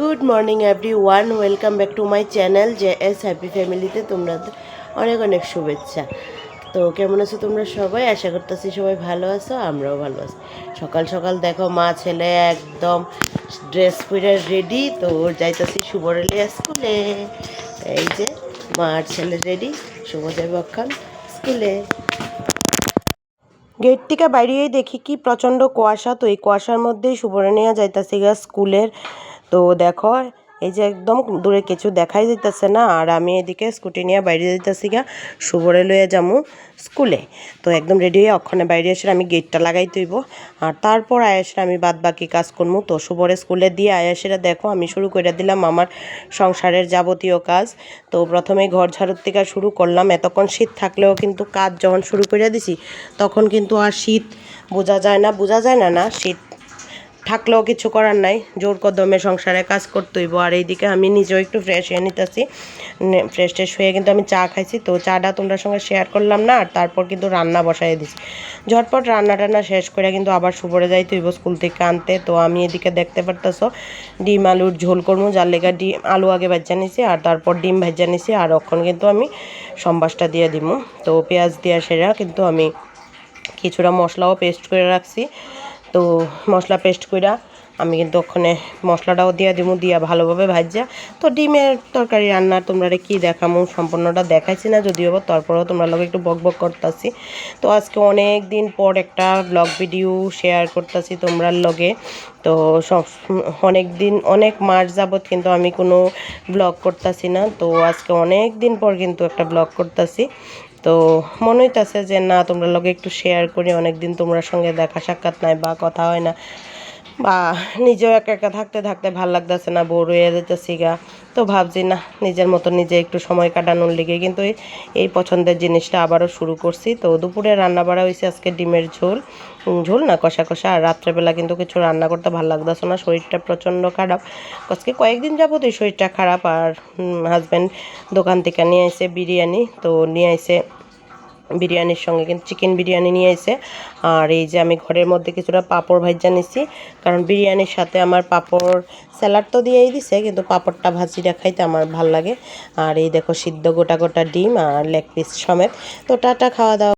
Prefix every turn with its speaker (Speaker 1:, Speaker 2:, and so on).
Speaker 1: Good morning everyone welcome back to my channel J S happy ফ্যামিলিতে তোমরা অনেক অনেক শুভেচ্ছা। তো কেমন আছো তোমরা সবাই? আশা করতেছি সবাই ভালো আছো, আমরাও ভালো আছি। সকাল সকাল দেখো মা, ছেলে একদম ড্রেস পরে রেডি তো ওর যাইতেছি শুভরেলিয়া স্কুলে। এই যে মা আর ছেলে রেডি শুভ যাবে অক্ষণ স্কুলে। গেট থেকে বাইরেই দেখি কি প্রচণ্ড কুয়াশা, তো এই কুয়াশার মধ্যেই সুবর্ণিয়া যাইতাছি গা স্কুলের তো দেখো, এই যে একদম দূরে কিছু দেখাই যাইতেছে না, আর আমি এদিকে স্কুটি নিয়ে বাইরে যাইতেছি গা শুভরে লইয়া যামু স্কুলে। তো একদম রেডি হয়ে অক্ষণে বাইরে এসে আমি গেটটা লাগাই তৈব আর তারপর আয়াসের আমি বাদ বাকি কাজ করব তো শুভরে স্কুলে দিয়ে আয়াসেরা দেখো, আমি শুরু করে দিলাম আমার সংসারের যাবতীয় কাজ। তো প্রথমে ঘর ঝাড়ুর থেকে শুরু করলাম। এতক্ষণ শীত থাকলেও কিন্তু কাজ যখন শুরু করে দিছি, তখন কিন্তু আর শীত বোঝা যায় না, বোঝা যায় না না? শীত থাকলেও কিছু করার নাই। জোর কদমে সংসারে কাজ করতে হইব আর এইদিকে আমি নিজেও একটু ফ্রেশ হয়ে নিতেছি। ফ্রেশ ট্রেশ হয়ে কিন্তু আমি চা খাইছি। তো চাটা তোমরা সঙ্গে শেয়ার করলাম না, আর তারপর কিন্তু রান্না বসাই দিছি। ঝটপট রান্না টান্না শেষ করে কিন্তু আবার সুপরে যাই তুইব স্কুল থেকে আনতে। তো আমি এদিকে দেখতে পারতেছো, ডিম আলুর ঝোল করব যার লেগা ডিম, আলু আগে ভাজা নিছি, আর তারপর ডিম ভাজা নিছি, আর অক্ষণ কিন্তু আমি সম্বাসটা দিয়ে দিব তো পেঁয়াজ দেওয়া সেরা কিন্তু আমি কিছুটা মশলাও পেস্ট করে রাখছি। তো মশলা পেস্ট কইরা আমি কিন্তু ওখানে মশলাটাও দিয়া দিমু, দিয়া ভালোভাবে ভাজা। তো ডিমের তরকারি রান্নার তোমরা কি দেখামু, সম্পূর্ণটা দেখাইছি না, যদিও বা তারপরেও তোমরা লোক একটু বক বক করতেছি। তো আজকে অনেক দিন পর একটা ব্লগ ভিডিও শেয়ার করতেছি তোমরার লগে। তো সব, অনেক দিন, অনেক মাস যাবত কিন্তু আমি কোনো ব্লগ করতেছি না। তো আজকে অনেক দিন পর কিন্তু একটা ব্লগ করতেছি। তো মনে হইতেছে যে না, তোমরা লগে একটু শেয়ার করি অনেকদিন তোমরা সঙ্গে দেখা সাক্ষাৎ নাই বা কথা হয় না। বা নিজেও একা একা থাকতে থাকতে ভালো লাগতেছে না, বোর হয়ে যেতেছি গা। তো ভাবছি, না, নিজের মতো নিজে একটু সময় কাটানোর লিগে কিন্তু এই- পছন্দের জিনিসটা আবারও শুরু করছি। তো দুপুরে রান্না বাড়া হয়েছে আজকে ডিমের ঝোল। ঝোল না, কষা কষা। আর রাত্রেবেলা কিন্তু কিছু রান্না করতে ভালো লাগতেছে না, শরীরটা প্রচণ্ড খারাপ। আজকে কয়েকদিন যাবত এই শরীরটা খারাপ। আর হাজব্যান্ড দোকান থেকে নিয়ে এসে বিরিয়ানি। তো নিয়ে এসে বিরিয়ানির সঙ্গে কিন্তু চিকেন বিরিয়ানি নিয়ে এসে আর এই যে আমি ঘরের মধ্যে কিছুটা পাঁপড় ভাজা নিছি, কারণ বিরিয়ানির সাথে আমার পাঁপড় স্যালাড তো দিয়েই দিছে, কিন্তু পাঁপড়টা ভাজিটা খাইতে আমার ভালো লাগে। আর এই দেখো সিদ্ধ গোটা গোটা ডিম আর লেগ পিস সমেত। তো টাটা, খাওয়া দাওয়া।